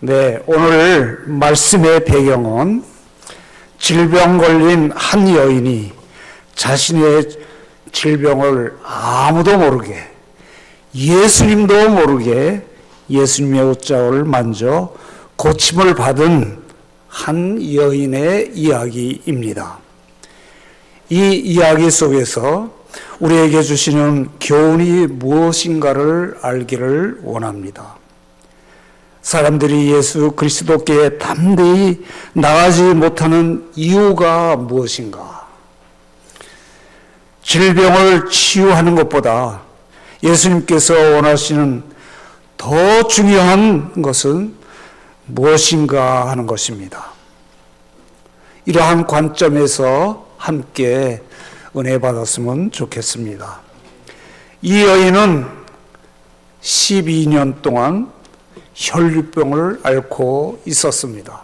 네, 오늘 말씀의 배경은 질병 걸린 한 여인이 자신의 질병을 아무도 모르게 예수님도 모르게 예수님의 옷자를 만져 고침을 받은 한 여인의 이야기입니다. 이 이야기 속에서 우리에게 주시는 교훈이 무엇인가를 알기를 원합니다. 사람들이 예수 그리스도께 담대히 나가지 못하는 이유가 무엇인가? 질병을 치유하는 것보다 예수님께서 원하시는 더 중요한 것은 무엇인가 하는 것입니다. 이러한 관점에서 함께 은혜 받았으면 좋겠습니다. 이 여인은 12년 동안 혈류병을 앓고 있었습니다.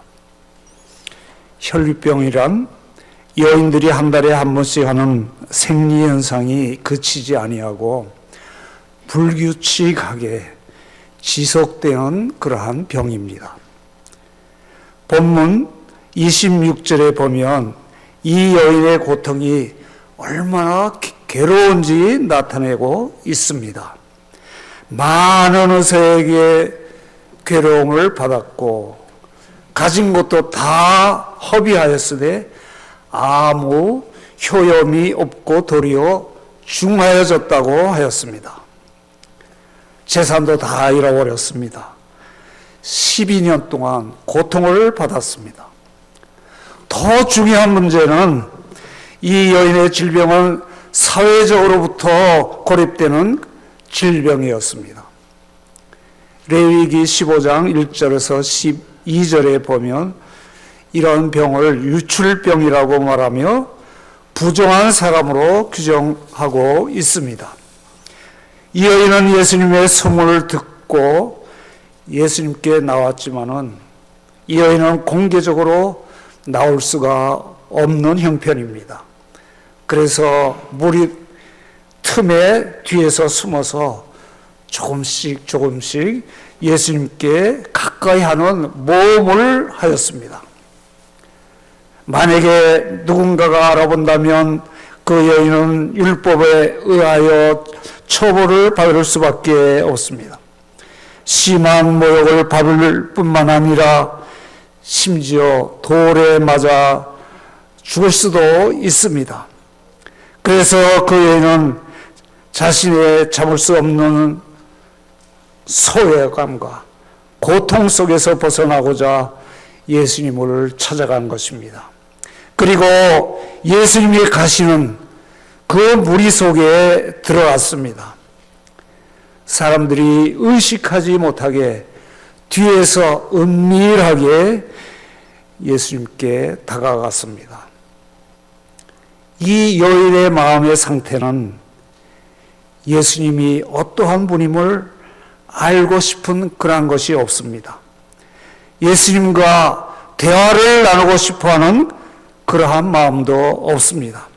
혈류병이란 여인들이 한 달에 한 번씩 하는 생리 현상이 그치지 아니하고 불규칙하게 지속되는 그러한 병입니다. 본문 26절에 보면 이 여인의 고통이 얼마나 괴로운지 나타내고 있습니다. 많은 의사에게 괴로움을 받았고 가진 것도 다 허비하였으되 아무 효염이 없고 도리어 중하여졌다고 하였습니다. 재산도 다 잃어버렸습니다. 12년 동안 고통을 받았습니다. 더 중요한 문제는 이 여인의 질병은 사회적으로부터 고립되는 질병이었습니다. 레위기 15장 1절에서 12절에 보면 이런 병을 유출병이라고 말하며 부정한 사람으로 규정하고 있습니다. 이 여인은 예수님의 소문을 듣고 예수님께 나왔지만은 이 여인은 공개적으로 나올 수가 없는 형편입니다. 그래서 무리 틈에 뒤에서 숨어서 조금씩 조금씩 예수님께 가까이 하는 모험을 하였습니다. 만약에 누군가가 알아본다면 그 여인은 율법에 의하여 처벌을 받을 수밖에 없습니다. 심한 모욕을 받을 뿐만 아니라 심지어 돌에 맞아 죽을 수도 있습니다. 그래서 그 여인은 자신의 참을 수 없는 소외감과 고통 속에서 벗어나고자 예수님을 찾아간 것입니다. 그리고 예수님이 가시는 그 무리 속에 들어갔습니다. 사람들이 의식하지 못하게 뒤에서 은밀하게 예수님께 다가갔습니다. 이 여인의 마음의 상태는 예수님이 어떠한 분임을 알고 싶은 그러한 것이 없습니다. 예수님과 대화를 나누고 싶어 하는 그러한 마음도 없습니다.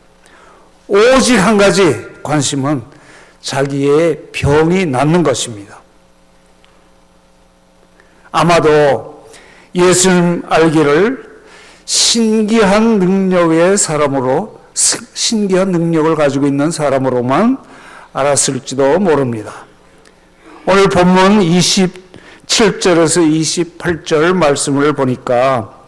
오직 한 가지 관심은 자기의 병이 낫는 것입니다. 아마도 예수님 알기를 신기한 능력의 사람으로, 신기한 능력을 가지고 있는 사람으로만 알았을지도 모릅니다. 오늘 본문 27절에서 28절 말씀을 보니까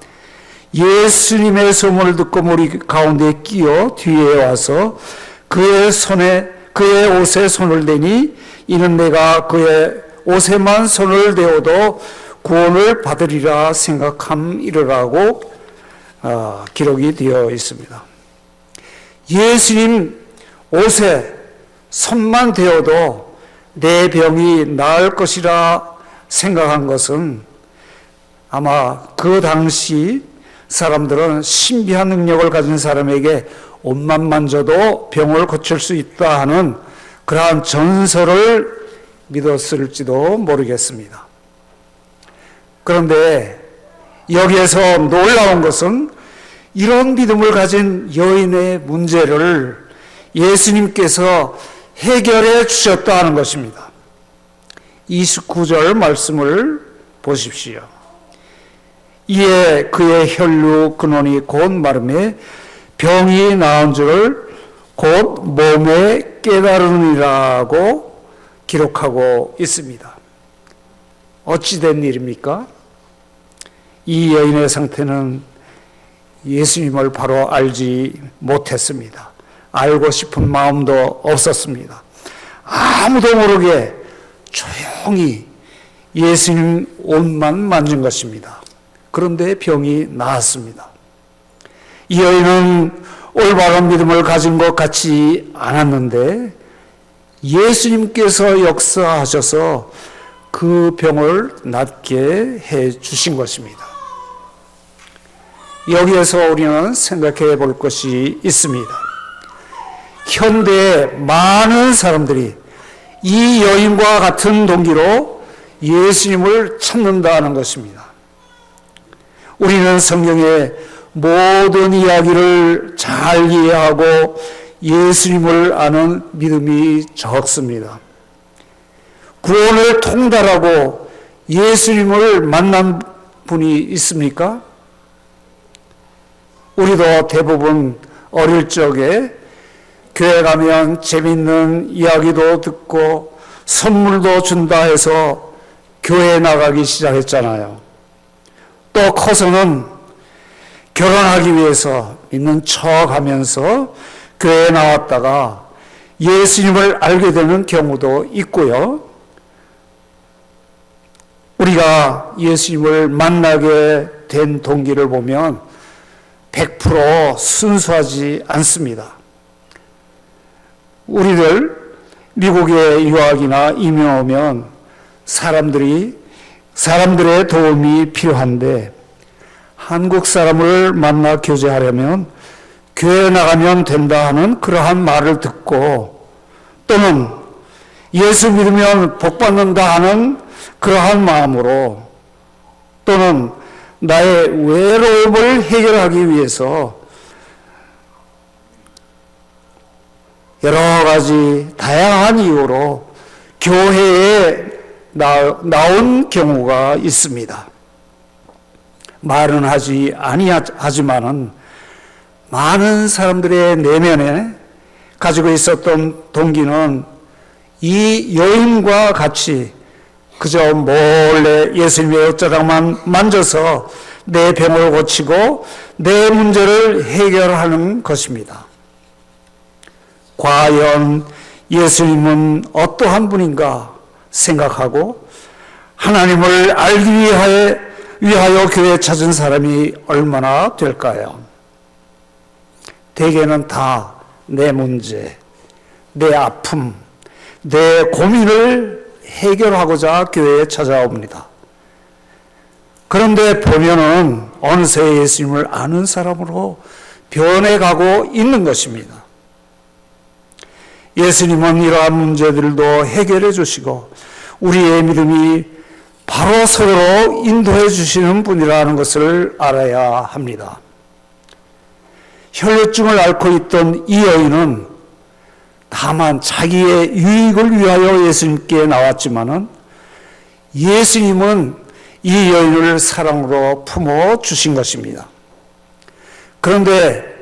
예수님의 소문을 듣고 우리 가운데 끼어 뒤에 와서 그의 손에 그의 옷에 손을 대니 이는 내가 그의 옷에만 손을 대어도 구원을 받으리라 생각함이라고 어, 기록이 되어 있습니다. 예수님 옷에 손만 대어도 내 병이 나을 것이라 생각한 것은 아마 그 당시 사람들은 신비한 능력을 가진 사람에게 옷만 만져도 병을 고칠 수 있다 하는 그러한 전설을 믿었을지도 모르겠습니다. 그런데 여기에서 놀라운 것은 이런 믿음을 가진 여인의 문제를 예수님께서 해결해 주셨다 하는 것입니다. 29절 말씀을 보십시오. 이에 그의 혈류 근원이 곧 마름에 병이 나은 줄을 곧 몸에 깨달으니라고 기록하고 있습니다. 어찌된 일입니까? 이 여인의 상태는 예수님을 바로 알지 못했습니다. 알고 싶은 마음도 없었습니다. 아무도 모르게 조용히 예수님 옷만 만진 것입니다. 그런데 병이 나았습니다. 이 여인은 올바른 믿음을 가진 것 같지 않았는데 예수님께서 역사하셔서 그 병을 낫게 해 주신 것입니다. 여기에서 우리는 생각해 볼 것이 있습니다. 현대의 많은 사람들이 이 여인과 같은 동기로 예수님을 찾는다는 것입니다. 우리는 성경의 모든 이야기를 잘 이해하고 예수님을 아는 믿음이 적습니다. 구원을 통달하고 예수님을 만난 분이 있습니까? 우리도 대부분 어릴 적에 교회 가면 재밌는 이야기도 듣고 선물도 준다 해서 교회 나가기 시작했잖아요. 또 커서는 결혼하기 위해서 믿는 척 하면서 교회에 나왔다가 예수님을 알게 되는 경우도 있고요. 우리가 예수님을 만나게 된 동기를 보면 100% 순수하지 않습니다. 우리들 미국에 유학이나 오면 사람들이 사람들의 도움이 필요한데 한국 사람을 만나 교제하려면 교회 나가면 된다 하는 그러한 말을 듣고 또는 예수 믿으면 복 받는다 하는 그러한 마음으로 또는 나의 외로움을 해결하기 위해서 여러 가지 다양한 이유로 교회에 나, 나온 경우가 있습니다. 말은 하지 아니하지만은 많은 사람들의 내면에 가지고 있었던 동기는 이 여인과 같이 그저 몰래 예수님의 옷자락만 만져서 내 병을 고치고 내 문제를 해결하는 것입니다. 과연 예수님은 어떠한 분인가 생각하고 하나님을 알기 위하여, 위하여 교회 찾은 사람이 얼마나 될까요? 대개는 다 내 문제, 내 아픔, 내 고민을 해결하고자 교회에 찾아옵니다. 그런데 보면은 어느새 예수님을 아는 사람으로 변해가고 있는 것입니다. 예수님은 이러한 문제들도 해결해 주시고 우리의 믿음이 바로 서로 인도해 주시는 분이라는 것을 알아야 합니다. 혈류증을 앓고 있던 이 여인은 다만 자기의 유익을 위하여 예수님께 나왔지만은 예수님은 이 여인을 사랑으로 품어 주신 것입니다. 그런데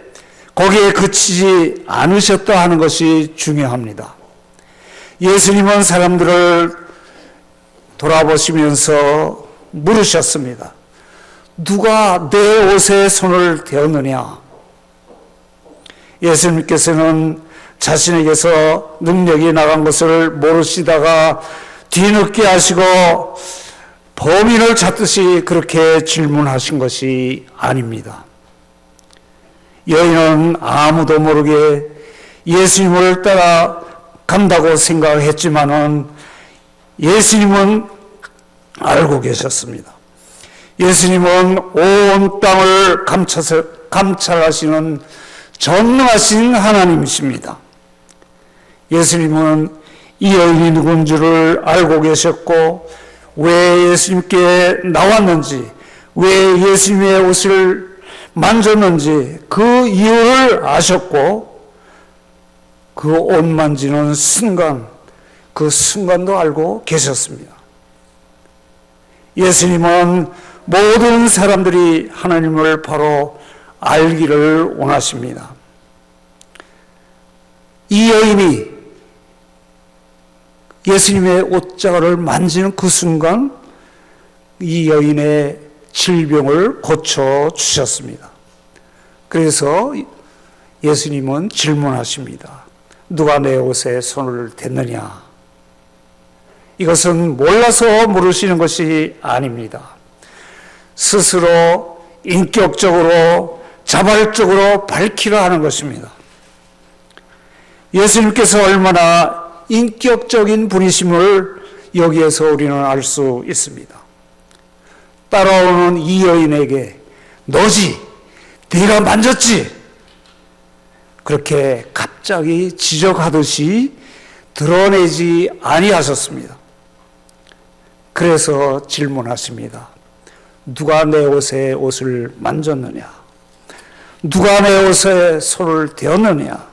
거기에 그치지 않으셨다 하는 것이 중요합니다. 예수님은 사람들을 돌아보시면서 물으셨습니다. 누가 내 옷에 손을 대었느냐? 예수님께서는 자신에게서 능력이 나간 것을 모르시다가 뒤늦게 하시고 범인을 찾듯이 그렇게 질문하신 것이 아닙니다. 여인은 아무도 모르게 예수님을 따라 간다고 생각했지만은 예수님은 알고 계셨습니다. 예수님은 온 땅을 감찰하시는 전능하신 하나님이십니다. 예수님은 이 여인이 누군 줄을 알고 계셨고 왜 예수님께 나왔는지 왜 예수님의 옷을 만졌는지 그 이유를 아셨고 그 옷 만지는 순간 그 순간도 알고 계셨습니다. 예수님은 모든 사람들이 하나님을 바로 알기를 원하십니다. 이 여인이 예수님의 옷자락을 만지는 그 순간 이 여인의 질병을 고쳐 주셨습니다. 그래서 예수님은 질문하십니다. 누가 내 옷에 손을 댔느냐? 이것은 몰라서 물으시는 것이 아닙니다. 스스로 인격적으로 자발적으로 밝히려 하는 것입니다. 예수님께서 얼마나 인격적인 분이심을 여기에서 우리는 알 수 있습니다. 따라오는 이 여인에게 너지, 네가 만졌지. 그렇게 갑자기 지적하듯이 드러내지 아니하셨습니다. 그래서 질문하십니다. 누가 내 옷에 옷을 만졌느냐? 누가 내 옷에 손을 대었느냐?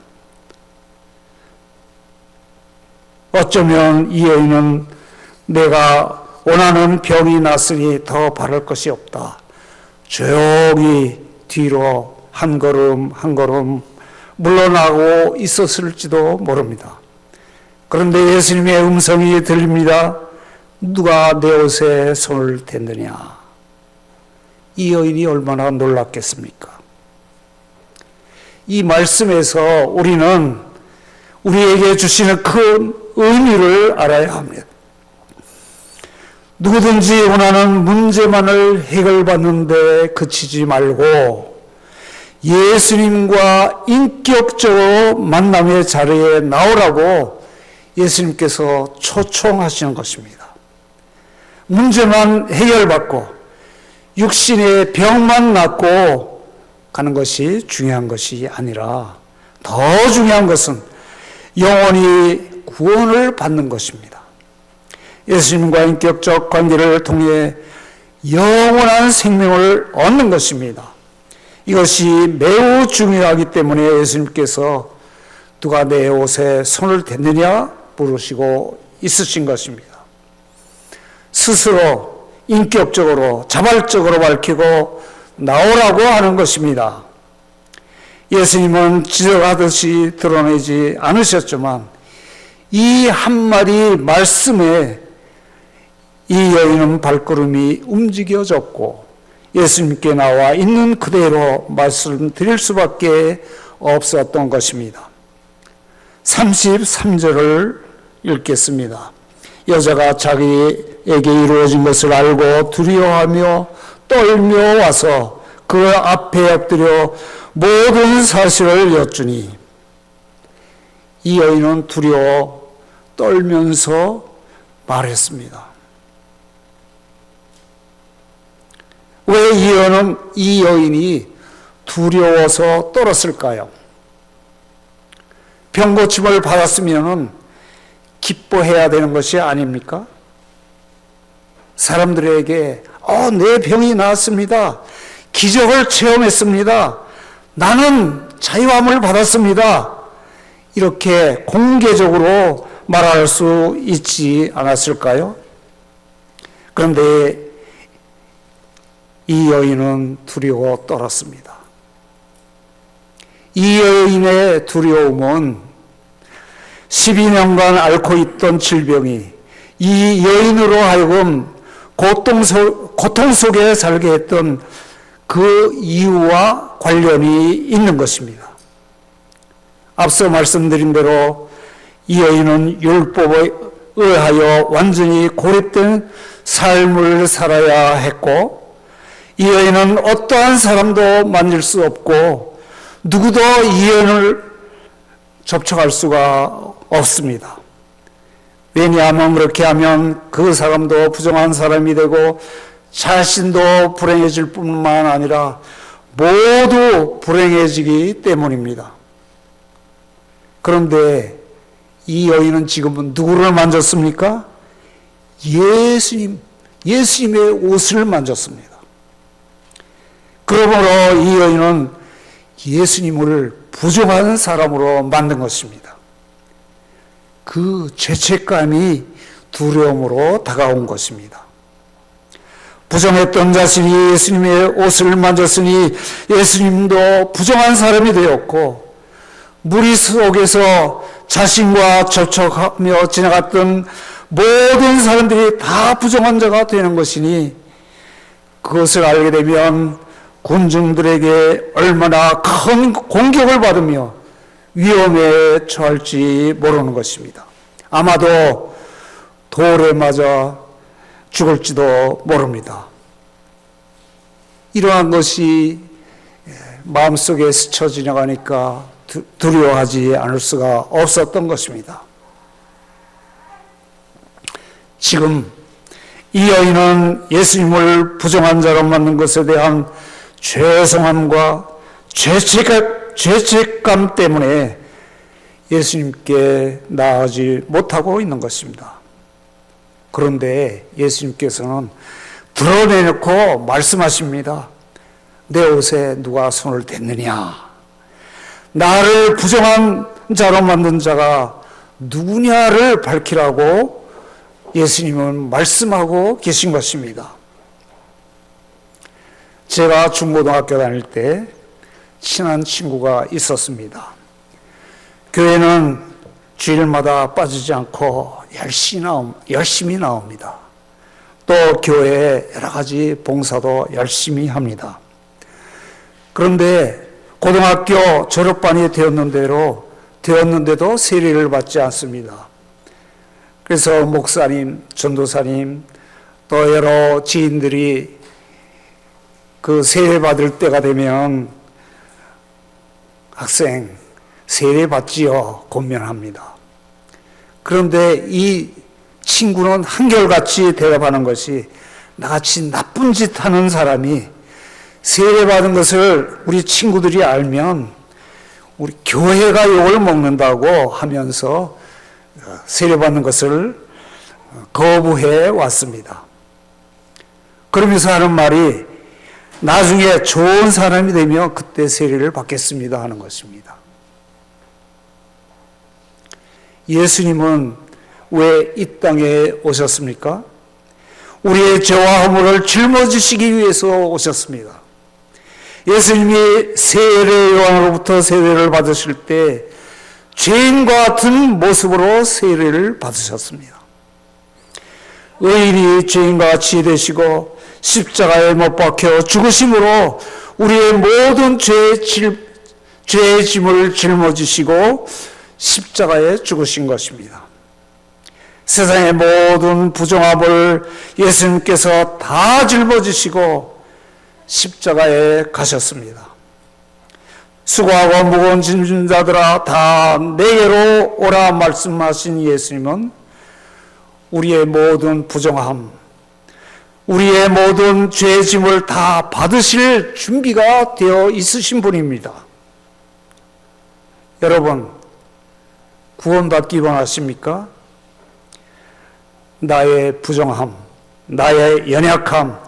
어쩌면 이 여인은 내가 원하는 병이 났으니 더 바랄 것이 없다. 조용히 뒤로 한 걸음 한 걸음 물러나고 있었을지도 모릅니다. 그런데 예수님의 음성이 들립니다. 누가 내 옷에 손을 댔느냐? 이 여인이 얼마나 놀랐겠습니까? 이 말씀에서 우리는 우리에게 주시는 큰 의미를 알아야 합니다. 누구든지 원하는 문제만을 해결받는데 그치지 말고 예수님과 인격적으로 만남의 자리에 나오라고 예수님께서 초청하시는 것입니다. 문제만 해결받고 육신의 병만 낫고 가는 것이 중요한 것이 아니라 더 중요한 것은 영원히 구원을 받는 것입니다. 예수님과 인격적 관계를 통해 영원한 생명을 얻는 것입니다. 이것이 매우 중요하기 때문에 예수님께서 누가 내 옷에 손을 댔느냐 물으시고 있으신 것입니다. 스스로 인격적으로 자발적으로 밝히고 나오라고 하는 것입니다. 예수님은 지적하듯이 드러내지 않으셨지만 이 한마디 말씀에 이 여인은 발걸음이 움직여졌고 예수님께 나와 있는 그대로 말씀드릴 수밖에 없었던 것입니다. 33절을 읽겠습니다. 여자가 자기에게 이루어진 것을 알고 두려워하며 떨며 와서 그 앞에 엎드려 모든 사실을 여쭈니 이 여인은 두려워 떨면서 말했습니다. 이 여인은 이 여인이 두려워서 떨었을까요? 병고침을 받았으면 기뻐해야 되는 것이 아닙니까? 사람들에게 어, 내 병이 나았습니다. 기적을 체험했습니다. 나는 자유함을 받았습니다. 이렇게 공개적으로 말할 수 있지 않았을까요? 그런데 이 여인은 두려워 떨었습니다. 이 여인의 두려움은 12년간 앓고 있던 질병이 이 여인으로 하여금 고통, 속, 고통 속에 살게 했던 그 이유와 관련이 있는 것입니다. 앞서 말씀드린 대로 이 여인은 율법에 의하여 완전히 고립된 삶을 살아야 했고 이 여인은 어떠한 사람도 만질 수 없고 누구도 이 여인을 접촉할 수가 없습니다. 왜냐하면 그렇게 하면 그 사람도 부정한 사람이 되고 자신도 불행해질 뿐만 아니라 모두 불행해지기 때문입니다. 그런데 이 여인은 지금은 누구를 만졌습니까? 예수님, 예수님의 옷을 만졌습니다. 그러므로 이 여인은 예수님을 부정한 사람으로 만든 것입니다. 그 죄책감이 두려움으로 다가온 것입니다. 부정했던 자신이 예수님의 옷을 만졌으니 예수님도 부정한 사람이 되었고 무리 속에서 자신과 접촉하며 지나갔던 모든 사람들이 다 부정한 자가 되는 것이니 그것을 알게 되면 군중들에게 얼마나 큰 공격을 받으며 위험에 처할지 모르는 것입니다. 아마도 돌에 맞아 죽을지도 모릅니다. 이러한 것이 마음속에 스쳐 지나가니까 두- 두려워하지 않을 수가 없었던 것입니다. 지금 이 여인은 예수님을 부정한 자로 만든 것에 대한 죄송함과 죄책감, 죄책감 때문에 예수님께 나아가지 못하고 있는 것입니다. 그런데 예수님께서는 드러내놓고 말씀하십니다. 내 옷에 누가 손을 댔느냐? 나를 부정한 자로 만든 자가 누구냐를 밝히라고 예수님은 말씀하고 계신 것입니다. 제가 중고등학교 다닐 때 친한 친구가 있었습니다. 교회는 주일마다 빠지지 않고 열심히, 나옴, 열심히 나옵니다. 또 교회에 여러 가지 봉사도 열심히 합니다. 그런데 고등학교 졸업반이 되었는데로 되었는데도 세례를 받지 않습니다. 그래서 목사님, 전도사님, 또 여러 지인들이 그 세례 받을 때가 되면 학생 세례 받지요 권면합니다. 그런데 이 친구는 한결같이 대답하는 것이 나같이 나쁜 짓 하는 사람이 세례 받은 것을 우리 친구들이 알면 우리 교회가 욕을 먹는다고 하면서 세례 받는 것을 거부해 왔습니다. 그러면서 하는 말이 나중에 좋은 사람이 되면 그때 세례를 받겠습니다 하는 것입니다. 예수님은 왜 이 땅에 오셨습니까? 우리의 죄와 허물을 짊어지시기 위해서 오셨습니다. 예수님이 세례 요한으로부터 세례를 받으실 때 죄인 같은 모습으로 세례를 받으셨습니다. 의인이 죄인과 같이 되시고 십자가에 못 박혀 죽으심으로 우리의 모든 죄의, 질, 죄의 짐을 짊어지시고 십자가에 죽으신 것입니다. 세상의 모든 부정함을 예수님께서 다 짊어지시고 십자가에 가셨습니다. 수고하고 무거운 짐진 자들아 다 내게로 오라 말씀하신 예수님은 우리의 모든 부정함, 우리의 모든 죄짐을 다 받으실 준비가 되어 있으신 분입니다. 여러분, 구원받기 원하십니까? 나의 부정함, 나의 연약함,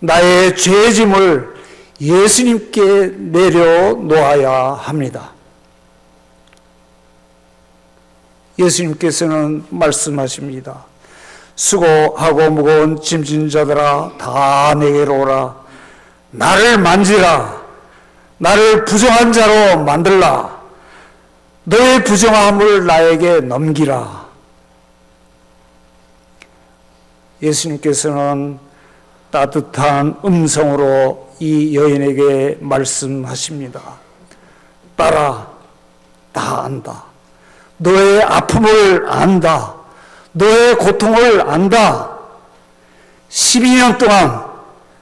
나의 죄짐을 예수님께 내려놓아야 합니다. 예수님께서는 말씀하십니다. 수고하고 무거운 짐진 자들아 다 내게로 오라. 나를 만지라. 나를 부정한 자로 만들라. 너의 부정함을 나에게 넘기라. 예수님께서는 따뜻한 음성으로 이 여인에게 말씀하십니다. 딸아, 다 안다. 너의 아픔을 안다. 너의 고통을 안다. 12년 동안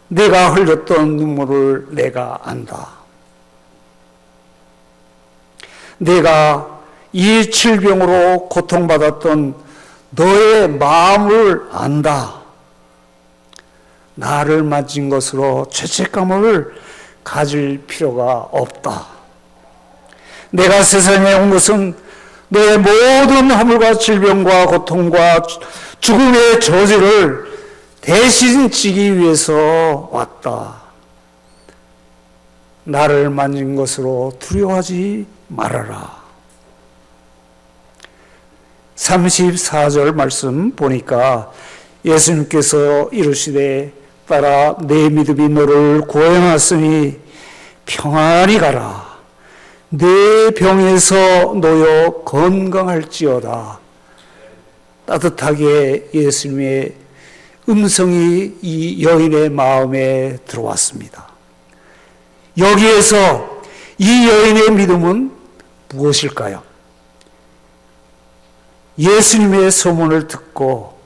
내가 흘렸던 눈물을 내가 안다. 내가 이 질병으로 고통받았던 너의 마음을 안다. 나를 만진 것으로 죄책감을 가질 필요가 없다. 내가 세상에 온 것은 너의 모든 허물과 질병과 고통과 죽음의 저주를 대신 지기 위해서 왔다. 나를 만진 것으로 두려워하지 말아라. 34절 말씀 보니까 예수님께서 이르시되 따라 내 믿음이 너를 구원하였으니 평안히 가라. 내 병에서 놓여 건강할지어다. 따뜻하게 예수님의 음성이 이 여인의 마음에 들어왔습니다. 여기에서 이 여인의 믿음은 무엇일까요? 예수님의 소문을 듣고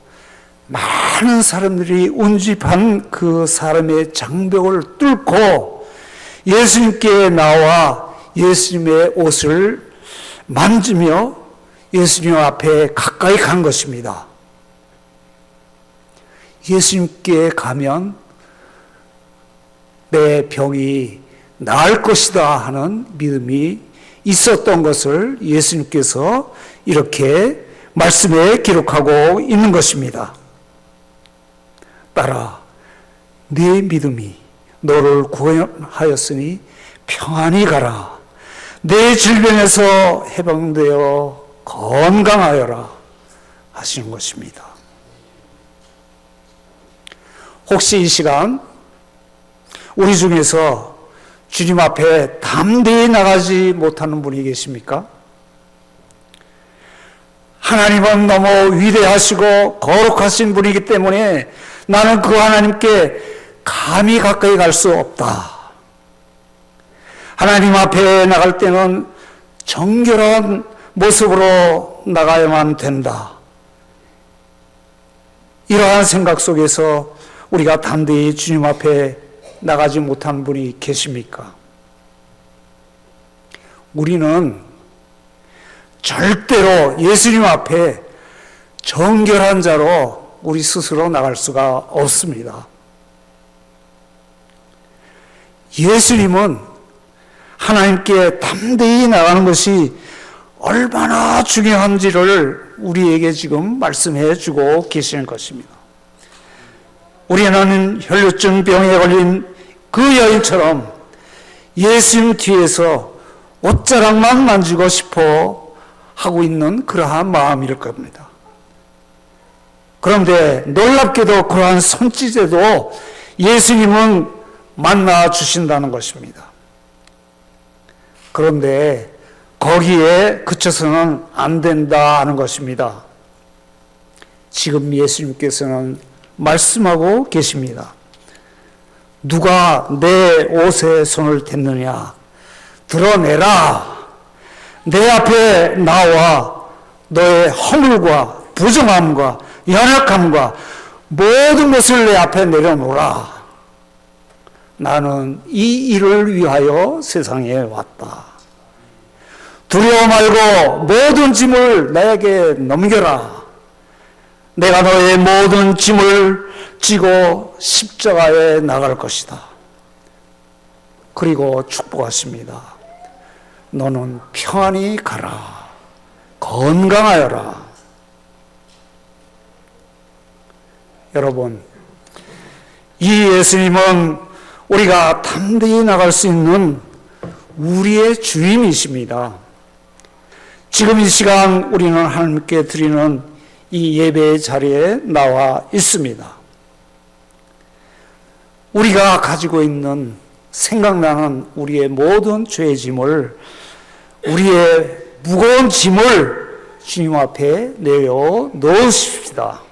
많은 사람들이 운집한 그 사람의 장벽을 뚫고 예수님께 나와 예수님의 옷을 만지며 예수님 앞에 가까이 간 것입니다. 예수님께 가면 내 병이 나을 것이다 하는 믿음이 있었던 것을 예수님께서 이렇게 말씀에 기록하고 있는 것입니다. 따라 네 믿음이 너를 구원하였으니 평안히 가라. 내 질병에서 해방되어 건강하여라 하시는 것입니다. 혹시 이 시간 우리 중에서 주님 앞에 담대히 나가지 못하는 분이 계십니까? 하나님은 너무 위대하시고 거룩하신 분이기 때문에 나는 그 하나님께 감히 가까이 갈 수 없다. 하나님 앞에 나갈 때는 정결한 모습으로 나가야만 된다. 이러한 생각 속에서 우리가 담대히 주님 앞에 나가지 못한 분이 계십니까? 우리는 절대로 예수님 앞에 정결한 자로 우리 스스로 나갈 수가 없습니다. 예수님은 하나님께 담대히 나가는 것이 얼마나 중요한지를 우리에게 지금 말씀해 주고 계시는 것입니다. 우리는 혈류증 병에 걸린 그 여인처럼 예수님 뒤에서 옷자락만 만지고 싶어 하고 있는 그러한 마음일 겁니다. 그런데 놀랍게도 그러한 손짓에도 예수님은 만나 주신다는 것입니다. 그런데 거기에 그쳐서는 안 된다 하는 것입니다. 지금 예수님께서는 말씀하고 계십니다. 누가 내 옷에 손을 댔느냐? 드러내라. 내 앞에 나와 너의 허물과 부정함과 연약함과 모든 것을 내 앞에 내려놓으라. 나는 이 일을 위하여 세상에 왔다. 두려워 말고 모든 짐을 나에게 넘겨라. 내가 너의 모든 짐을 지고 십자가에 나갈 것이다. 그리고 축복하십니다. 너는 평안히 가라. 건강하여라. 여러분, 이 예수님은 우리가 담대히 나갈 수 있는 우리의 주임이십니다. 지금 이 시간 우리는 하나님께 드리는 이 예배의 자리에 나와 있습니다. 우리가 가지고 있는 생각나는 우리의 모든 죄의 짐을 우리의 무거운 짐을 주님 앞에 내려 놓으십시다.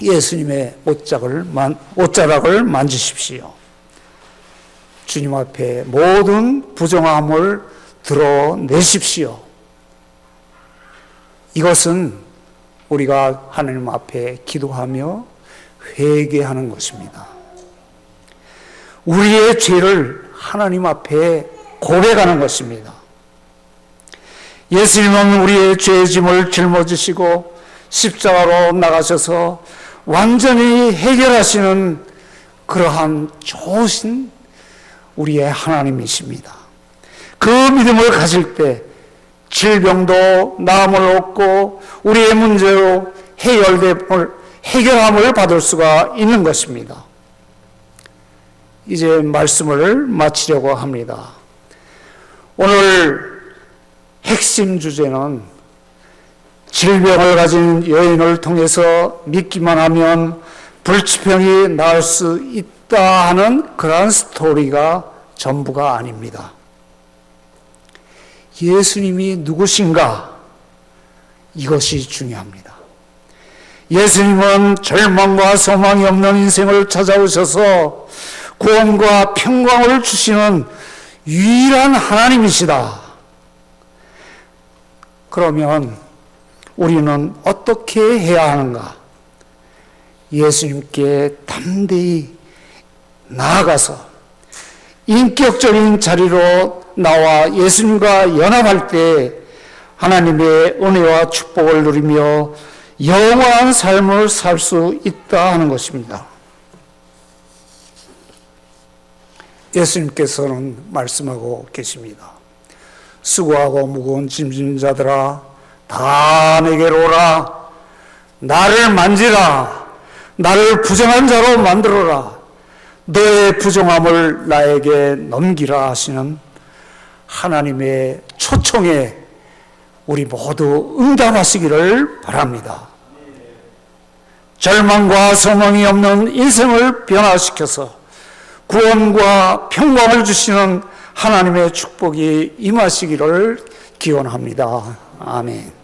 예수님의 옷자락을, 옷자락을 만지십시오. 주님 앞에 모든 부정함을 드러내십시오. 이것은 우리가 하나님 앞에 기도하며 회개하는 것입니다. 우리의 죄를 하나님 앞에 고백하는 것입니다. 예수님은 우리의 죄의 짐을 짊어지시고 십자가로 나가셔서 완전히 해결하시는 그러한 좋으신 우리의 하나님이십니다. 그 믿음을 가질 때 질병도 나음을 얻고 우리의 문제로 해결됨을 해결함을 받을 수가 있는 것입니다. 이제 말씀을 마치려고 합니다. 오늘 핵심 주제는 질병을 가진 여인을 통해서 믿기만 하면 불치병이 나을 수 있다 하는 그러한 스토리가 전부가 아닙니다. 예수님이 누구신가? 이것이 중요합니다. 예수님은 절망과 소망이 없는 인생을 찾아오셔서 구원과 평강을 주시는 유일한 하나님이시다. 그러면 우리는 어떻게 해야 하는가? 예수님께 담대히 나아가서 인격적인 자리로 나와 예수님과 연합할 때 하나님의 은혜와 축복을 누리며 영원한 삶을 살 수 있다 하는 것입니다. 예수님께서는 말씀하고 계십니다. 수고하고 무거운 짐진 자들아 다 내게로 오라 나를 만지라 나를 부정한 자로 만들어라 너의 부정함을 나에게 넘기라 하시는 하나님의 초청에 우리 모두 응답하시기를 바랍니다. 절망과 소망이 없는 인생을 변화시켜서 구원과 평강을 주시는 하나님의 축복이 임하시기를 기원합니다. 아멘.